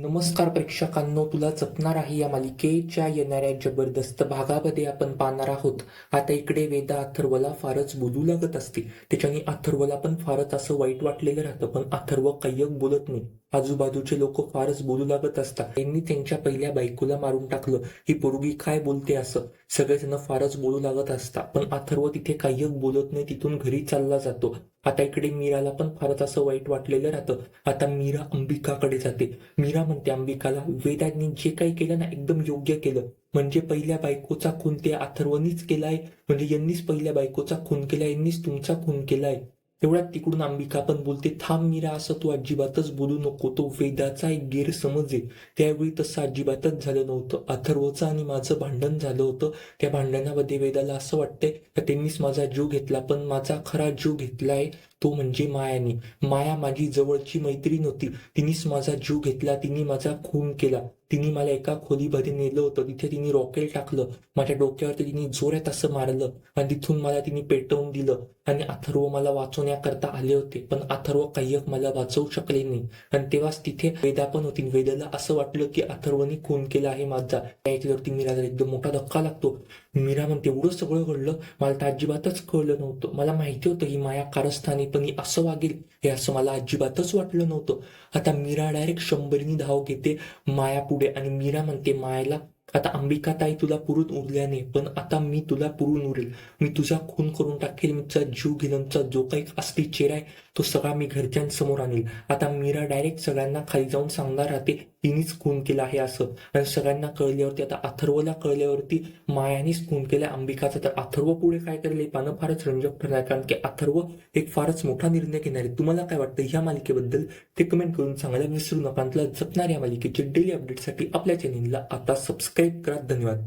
नमस्कार प्रेक्षकांनो तुला जपणार आहे या मालिकेच्या येणाऱ्या जबरदस्त भागामध्ये आपण पाहणार आहोत. आता इकडे वेदा अथर्वला फारच बोलू लागत असते. त्याच्याने अथर्वला पण फारच असं वाईट वाटलेलं राहतं पण अथर्व कैयक बोलत नाही. आजूबाजूचे लोक फारच बोलू लागत असतात. त्यांनी त्यांच्या पहिल्या बायकोला मारून टाकलं. ही पोरगी काय बोलते असं? सगळेजण फारच बोलू लागत असतात. पण अथर्व तिथे कायक बोलत नाही तिथून घरी चालला जातो. आता इकडे मीराला पण फारच असं वाईट वाटलेलं राहतं. आता मीरा अंबिकाकडे जाते. मीरा म्हणते अंबिकाला वेदांनी जे काही केलं ना एकदम योग्य केलं. म्हणजे पहिल्या बायकोचा खून ते अथर्वनीच केलाय. म्हणजे यांनीच पहिल्या बायकोचा खून केला यांनीच तुमचा खून केलाय. तेवढ्यात तिकडून अंबिका पण बोलते थांब मीरा असं तू अजिबातच बोलू नको. तो वेदाचा एक गैरसमज आहे. त्यावेळी तसं अजिबातच झालं नव्हतं. अथर्वचं आणि माझं भांडण झालं होतं. त्या भांडणामध्ये वेदाला असं वाटतंय का त्यांनीच माझा जीव घेतला पण माझा खरा जीव घेतलाय तो म्हणजे मायाने. माया माझी जवळची मैत्रीण होती. तिनेच माझा जीव घेतला. तिने माझा खून केला. तिने मला एका खोलीमध्ये नेलं होतं. तिथे तिने रॉकेल टाकलं. माझ्या डोक्यावरती तिने जोरात असं मारलं. आणि तिथून मला तिने पेटवून दिलं. आणि अथर्व मला वाचवण्याकरता आले होते. पण अथर्व काय्यक मला वाचवू शकले नाही. आणि तेव्हाच तिथे वेदा पण होती. वेदाला असं वाटलं की अथर्वने खून केला आहे माझा. त्या ऐकल्यावरती मीराला एकदम मोठा धक्का लागतो. मीरा म्हणते एवढं सगळं घडलं? मला तर अजिबातच कळलं नव्हतं. मला माहिती होतं ही माया कारस्थानी पण ही असं वागेल हे असं मला अजिबातच वाटलं नव्हतं. आता मीरा डायरेक्ट शंभरीनी धाव घेते माया पुढे आणि मीरा म्हणते मायाला आता अंबिका ताई तुला पुरून उरल्याने पण आता मी तुला पुरून उरेल. मी तुझा खून करून टाकेल मी तुझा जीव घेलनचा जो काही असली चेहरा आहे तो सगळा मी घरच्यांसमोर आणेल. आता मीरा डायरेक्ट सगळ्यांना खाली जाऊन सांगणार राहते तिनेच खून केला आहे असं. आणि सगळ्यांना कळल्यावरती आता अथर्वला कळल्यावरती मायानेच खून केला अंबिकाचा. तर अथर्व पुढे काय करेल हे पानं फारच रंजक ठरणार कारण की अथर्व एक फारच मोठा निर्णय घेणार आहे. तुम्हाला काय वाटतं ह्या मालिकेबद्दल? ते कमेंट करून सांगायला विसरू नका. तुला जपणाऱ्या मालिकेचे डेली अपडेटसाठी आपल्या चॅनेलला आता सबस्क्राईब करा. धन्यवाद.